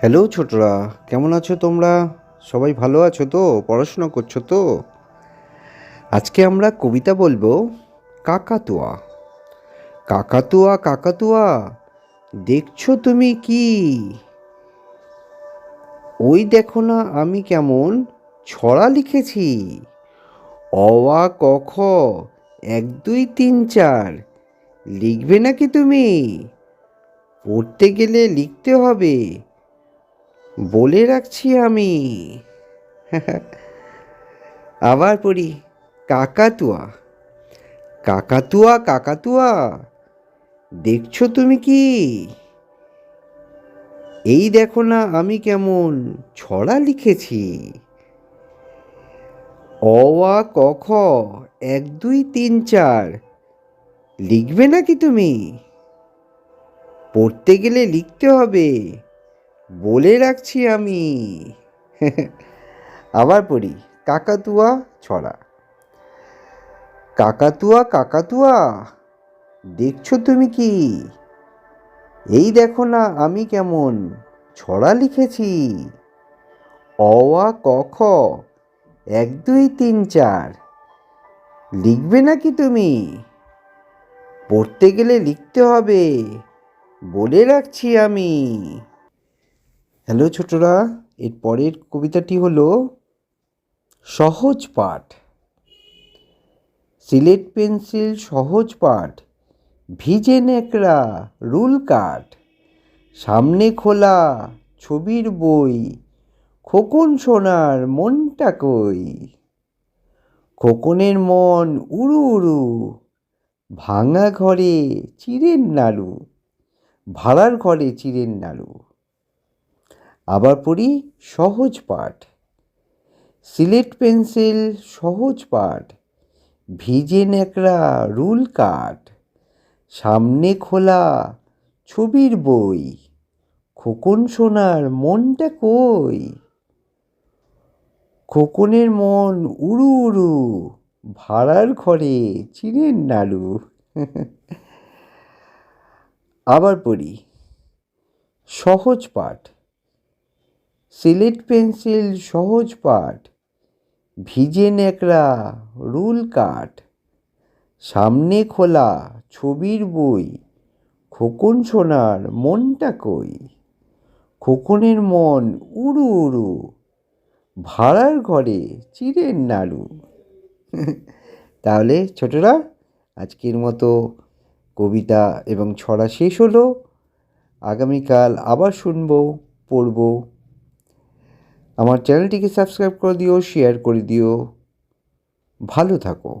Hello ছোটরা। কেমন আছো তোমরা? সবাই ভালো আছো তো? পড়াশোনা করছ তো? আজকে আমরা কবিতা বলব কাকাতুয়া। কাকাতুয়া কাকাতুয়া, দেখছ তুমি কি? ওই দেখো না আমি কেমন ছড়া লিখেছি। অওয়া ক, খ, এক, দুই, তিন, চার লিখবে নাকি তুমি? পড়তে গেলে লিখতে হবে। বলে রাখছি আমি। আবার পড়ি, কাকাতুয়া। কাকাতুয়া কাকাতুয়া, দেখছ তুমি কি? এই দেখো না আমি কেমন ছড়া লিখেছি। অ, আ, ক, খ, এক, দুই, তিন, চার, লিখবে নাকি তুমি? পড়তে গেলে লিখতে হবে। বলে রাখছি আমি। আবার পড়ি, কাকাতুয়া ছড়া। কাকাতুয়া কাকাতুয়া, দেখছ তুমি কি? এই দেখো না আমি কেমন ছড়া লিখেছি। অ আ ক খ এক, দুই, তিন, চার। লিখবে নাকি তুমি? পড়তে গেলে লিখতে হবে, বলে রাখছি আমি। হ্যালো ছোটরা, এর পরের কবিতাটি হলো সহজ পাঠ। সিলেট পেন্সিল সহজ পাঠ, ভিজে নেকড়া রুল কাঠ, সামনে খোলা ছবির বই, খোকন সোনার মনটা কই? খোকনের মন উড়ু উড়ু, ভাঙা ঘরে চিরের নাড়ু, ভাড়ার ঘরে চিরের নাড়ু। আবার পড়ি সহজ পাঠ। সিলেট পেন্সিল সহজ পাঠ, ভিজে ন্যাকড়া রুল কাঠ, সামনে খোলা ছবির বই, খোকন সোনার মনটা কই? খোকনের মন উড়ু উড়ু, ভাড়ার ঘরে চিরের নাড়ু। আবার পড়ি সহজ পাঠ। সিলেট পেন্সিল সহজ পাঠ, ভিজে ন্যাকড়া রুল কাঠ, সামনে খোলা ছবির বই, খোকন সোনার মনটা কই? খোকনের মন উড়ু উড়ু, ভাড়ার ঘরে চিরের নাড়ু। তাহলে ছোটরা, আজকের মতো কবিতা এবং ছড়া শেষ হলো। আগামীকাল আবার শুনব, পড়ব। আমার চ্যানেলটিকে সাবস্ক্রাইব করে দিও শেয়ার করে দিও। ভালো থাকো।